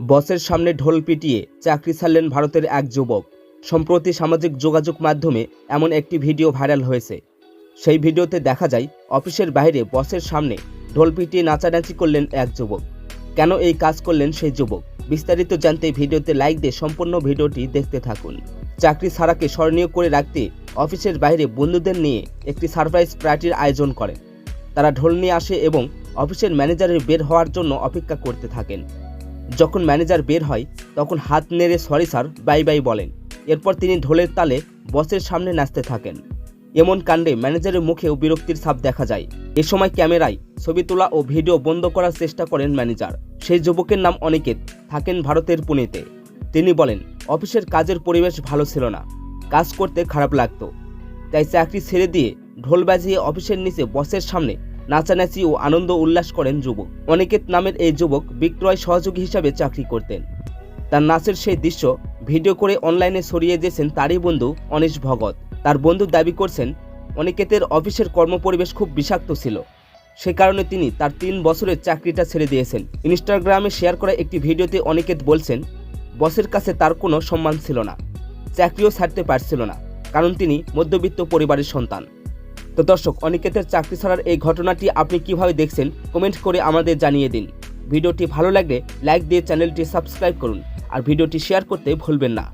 বসের সামনে ঢোল পিটিয়ে চাকরি ছাড়লেন ভারতের এক যুবক। সম্প্রতি সামাজিক যোগাযোগ মাধ্যমে এমন একটি ভিডিও ভাইরাল হয়েছে। সেই ভিডিওতে দেখা যায়, অফিসের বাইরে বসের সামনে ঢোল পিটিয়ে নাচানাচি করলেন এক যুবক। কেন এই কাজ করলেন সেই যুবক? বিস্তারিত জানতে ভিডিওতে লাইক দিয়ে সম্পূর্ণ ভিডিওটি দেখতে থাকুন। চাকরি ছাড়াকে স্মরণীয় করে রাখতে অফিসের বাইরে বন্ধুদের নিয়ে একটি সারপ্রাইজ পার্টির আয়োজন করেন। তারা ঢোল নিয়ে আসে এবং অফিসের ম্যানেজারের বের হওয়ার জন্য অপেক্ষা করতে থাকেন। যখন ম্যানেজার বের হয়, তখন হাত নেড়ে, সরি স্যার, বাই বাই বলেন। এরপর তিনি ঢোলের তালে বসের সামনে নাচতে থাকেন। এমন কাণ্ডে ম্যানেজারের মুখেও বিরক্তির ছাপ দেখা যায়। এ সময় ক্যামেরায় ছবি তোলা ও ভিডিও বন্ধ করার চেষ্টা করেন ম্যানেজার। সেই যুবকের নাম অনিকেত, থাকেন ভারতের পুনেতে। তিনি বলেন, অফিসের কাজের পরিবেশ ভালো ছিল না। কাজ করতে খারাপ লাগতো। তাই চাকরি ছেড়ে দিয়ে ঢোল বাজিয়ে অফিসের নিচে বসের সামনে নাচানাচি ও আনন্দ উল্লাস করেন যুবক। অনিকেত নামের এই যুবক বিক্রয় সহযোগী হিসাবে চাকরি করতেন। তার নাচের সেই দৃশ্য, ভিডিও করে অনলাইনে ছড়িয়ে দিয়েছেন তারই বন্ধু অনিশ ভগত। তার বন্ধু দাবি করছেন, অনিকেতের অফিসের কর্মপরিবেশ খুব বিষাক্ত ছিল। সে কারণে তিনি তার তিন বছরের চাকরিটা ছেড়ে দিয়েছেন। ইনস্টাগ্রামে শেয়ার করা একটি ভিডিওতে অনিকেত বলছেন, বসের কাছে তার কোনো সম্মান ছিল না। চাকরিও ছাড়তে পারছিল না, কারণ তিনি মধ্যবিত্ত পরিবারের সন্তান। তো দর্শক, অনিকেতের চাকরি ছাড়ার এই ঘটনাটি আপনি কীভাবে দেখছেন, কমেন্ট করে আমাদের জানিয়ে দিন। ভিডিওটি ভালো লাগলে লাইক দিয়ে চ্যানেলটি সাবস্ক্রাইব করুন, আর ভিডিওটি শেয়ার করতে ভুলবেন না।